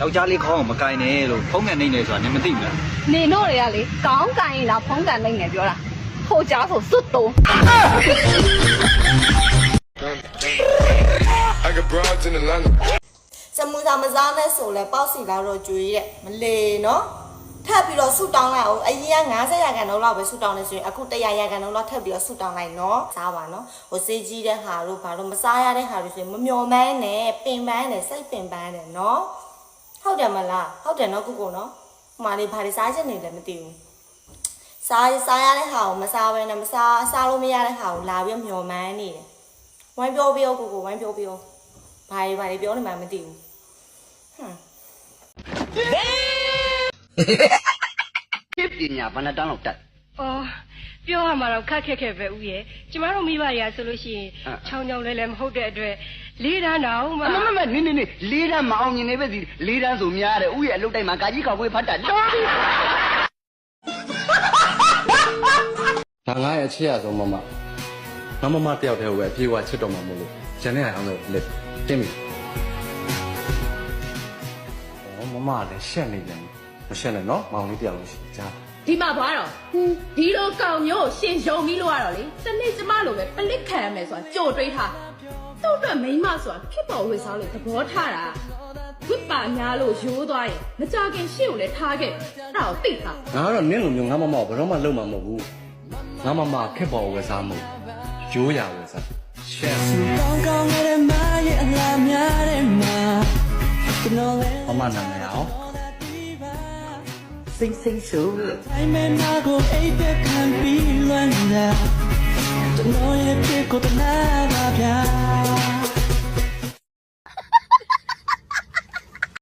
ယောက်ျားလေးခေါင်းအောင်မကင်နဲ့လို့ဖုံးကန်နေတယ်ဆိုတာနင်မသိဘူးလားနေတို့တွေကလေကောင်းကန်ရင်လားဖုံးကန်နိုင်နေပြောတာဟိုကြားဆိုစွတ်တုံး I got broads in Atlanta. စမူစာမစားနဲ့ဆိုလဲပေါ့စီလာတော့ကြွေးတဲ့မလေနော်ထပ်ပြီးတော့ဆူတောင်းလိုက်အောင်အရင်က90ရာခိုင်နှုန်းလောက်ပဲဆူတောင်းနေဆိုရင်အခု100ရာခိုင်နှုန်းလောက်ထပ်ပြီးတော့ဆူတောင်းလိုက်နော်စားပါနော်ဟိုစေးကြီးတဲ့ဟာတို့ဘာလို့မစားရတဲ့ဟာတို့ဆိုရင်မမျော်မှန်းနဲ့ပင်ပန်းနဲ့စိတ်ပင်ပန်းနဲ့နော် ဟုတ်တယ်မလားဟုတ်တယ်နော်ကုကုနော်ဟိုမှာနေဘာတွေစားချင်နေလဲမသိဘူးစားစားရတဲ့ဟာကိုမစားဘဲနဲ့မစားစားလို့မရတဲ့ဟာကိုလာပြီးမျော်မှန်းနေတယ်ဝိုင်းပြောပြောကုကုဝိုင်းပြောပြောဘာတွေဘာတွေပြောနေမှမသိဘူးဖြစ်ပညာဘယ်နှတန်းလောက်တက်အော်ပြောရမှာတော့ခက်ခက်ခဲပဲဦးရဲ့ကျမတို့မိဘတွေကဆိုလို့ရှိရင်အာချောင်းချောင်းလဲလဲမဟုတ်တဲ့အတွက် လေးတန်းတောင်မှအမမမနေနေနေလေးတန်းမအောင်မြင်နေပဲစီလေးတန်းဆိုများတယ်ဥရဲ့အလုတ်တိုင်းမှာကာကြီးကောက်ခွေးဖတ်တာတော်ပြီဒါငါရဲ့အချစ်ရဆုံးမမငါမမတယောက်တည်းကိုပဲအပြေးဝချစ်တော်မှာမို့လို့ဂျန်နဲ့အောင်လို့လက်တင်းပြီဩမမလည်းရှက်နေပြန်ပြီမရှက်နဲ့နော်မောင်လေးတယောက်လို့ရှိကြား ဒီမှာဘာတော့ဟူဒီလိုကောင်မျိုးကိုရှင်ယုံပြီးလို့ရတော့လေတနေ့ကျမလိုပဲပလစ်ခံရမယ်ဆိုတာကြိုတွေးထားသူ့အတွက်မိန်းမဆိုတာဖြစ်ပေါ်ဝစ်စားလို့သဘောထားတာဝစ်ပါများလို့ရိုးသွားရင်မကြခင်ရှေ့ကိုလည်းထားခဲ့အဲ့ဒါကိုသိထားငါကတော့နင်းလိုမျိုးငါမမကိုဘယ်တော့မှလုံမှာမဟုတ်ဘူးငါမမခက်ပေါ်ဝယ်စားမို့ရိုးရဝယ်စားရှက်မမနာမည်အောင် စိမ့်စိမ့်ဆိုကျွန်တော်ရဲ့ဖြစ်ကိုတနာပါဗျာ